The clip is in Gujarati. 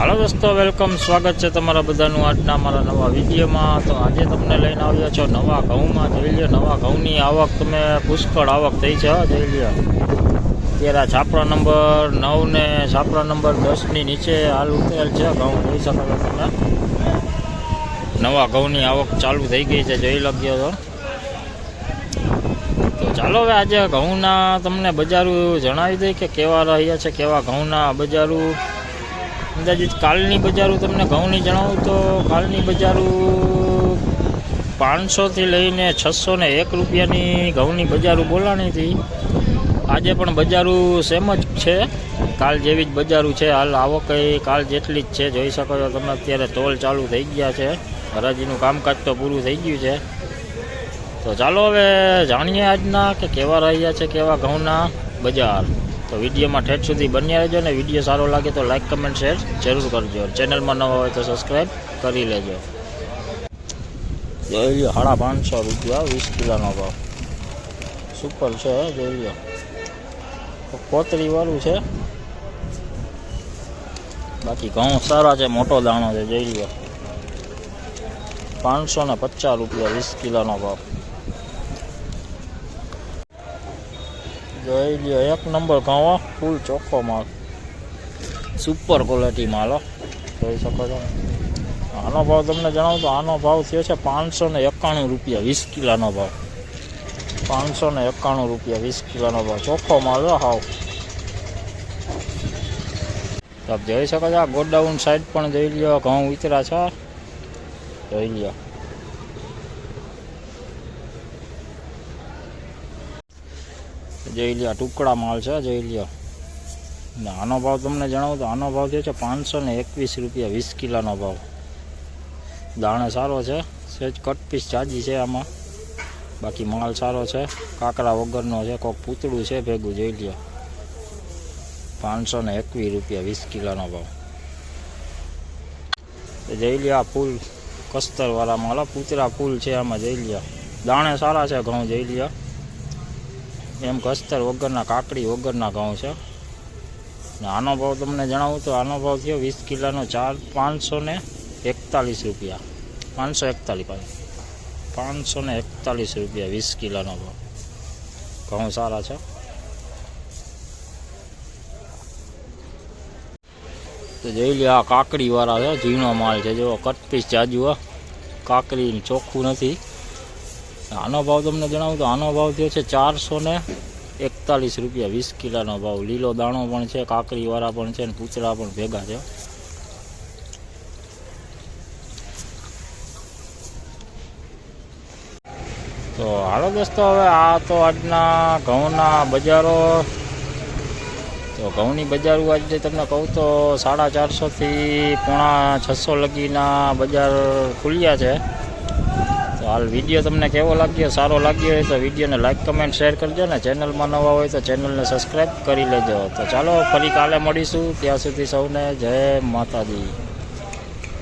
હાલો દોસ્તો, વેલકમ, સ્વાગત છે તમારા બધાનું આજના મારા નવા વિડીયોમાં. તો આજે તમને લઈને આવ્યા છો નવા ઘઉંમાં. જોઈ લ્યો, નવા ઘઉંની આવક તમે પુષ્કળ આવક થઈ છે જોઈ લ્યો. અત્યારે છાપરા નંબર નવ ને છાપરા નંબર દસની નીચે હાલ ઉતરેલ છે, ઘઉં. જોઈ શકો તમે. નવા ઘઉંની આવક ચાલુ થઈ ગઈ છે, જોઈ લગ્યો તો. તો ચાલો હવે આજે ઘઉંના તમને બજારું જણાવી દઈ કે કેવા રહ્યા છે, કેવા ઘઉંના બજારું. અંદાજિત કાલની બજારું તમને ઘઉંની જણાવું તો કાલની બજારું પાંચસોથી લઈને છસો ને એક રૂપિયાની ઘઉંની બજારું બોલાણી હતી. આજે પણ બજારું સેમ જ છે. કાલ જેવી જ બજારું છે. હાલ આવક કાલ જેટલી જ છે. જોઈ શકો છો તમે અત્યારે તોલ ચાલુ થઈ ગયા છે. હરાજીનું કામકાજ તો પૂરું થઈ ગયું છે. તો ચાલો હવે જાણીએ આજના કે કેવા રહ્યા છે, કેવા ઘઉંના બજાર. તો વિડીયોમાં ઠેઠ સુધી બન્યા રહેજો ને વીડિયો સારો લાગે તો લાઇક કમેન્ટ શેર જરૂર કરજો. ચેનલમાં નવા હોય તો સબસ્ક્રાઈબ કરી લેજો. જોઈ લ્યો સાડા પાંચસો રૂપિયા વીસ કિલોનો ભાવ. સુપર છે જોઈ લ્યો. કોતરી વાળું છે. બાકી ઘઉં સારા છે, મોટો દાણો છે, જોઈ લો પાંચસો ને પચાસ રૂપિયા, વીસ કિલોનો ભાવ. જોઈ લ્યો, એક નંબર ઘઉં ફૂલ ચોખ્ખો માલ સુપર ક્વોલિટી માલ. જોઈ શકો છો. આનો ભાવ તમને જણાવું તો આનો ભાવ થયો છે પાંચસો ને એકાણું રૂપિયા વીસ કિલોનો ભાવ. પાંચસો ને એકાણું રૂપિયા વીસ કિલોનો ભાવ. ચોખ્ખો માલ હાવ. તો જોઈ શકો છો, આ ગોડાઉન સાઈડ પણ જોઈ લ્યો, ઘઉં ઉતરા છે. જોઈ લ્યો. જોઈ લ્યો ટુકડા માલ છે જોઈ લ્યો ને આનો ભાવ તમને જણાવું તો આનો ભાવ થયો છે પાંચસો ને એકવીસ રૂપિયા વીસ કિલોનો ભાવ. દાણે સારો છે, સેજ કટ પીસ જાજી છે આમાં. બાકી માલ સારો છે, કાકરા વગરનો છે, કોક પૂતળું છે ભેગું જોઈ લ્યો પાંચસો ને એકવીસ રૂપિયા વીસ કિલોનો ભાવ. જઈ લ્યો ફૂલ, કસ્તરવાળા માલ પૂતળા ફૂલ છે આમાં જોઈ લ્યો દાણે સારા છે ઘઉં જોઈ લ્યો એમ કસ્તર વગરના કાકડી વગરના ઘઉં છે. ને આનો ભાવ તમને જણાવું તો આનો ભાવ થયો વીસ કિલોનો ચાર, પાંચસો ને એકતાલીસ રૂપિયા. પાંચસો એકતાલીસ પાંચસો ને એકતાલીસ રૂપિયા વીસ કિલોનો ભાવ. ઘઉં સારા છે. તો જોઈ લે આ કાકડીવાળા છે, ઝીણો માલ છે. જો કટપીસ જાજુ. કાકડી ચોખ્ખું નથી. આનો ભાવ તમને જણાવું તો આનો ભાવ થયો છે ચારસો ને એકતાલીસ રૂપિયા. વીસ કિલોનો ભાવ. લીલો દાણો પણ છે કાકરીવાળા પણ છે ને પૂતળા પણ ભેગા છે. તો હાલો દોસ્તો, હવે આ તો આજના ઘઉંના બજારો. તો ઘઉંની બજારો આજે તમને કહું તો સાડા ચારસોથી પોણા છસો લગીના બજાર ખુલ્યા છે. હાલ વીડિયો તમને કેવો લાગ્યો, સારો લાગ્યો હોય તો વિડીયોને લાઈક કમેન્ટ શેર કરજો ને ચેનલમાં નવા હોય તો ચેનલને સબસ્ક્રાઈબ કરી લેજો. તો ચાલો, ફરી કાલે મળીશું. ત્યાં સુધી સૌને જય માતાજી.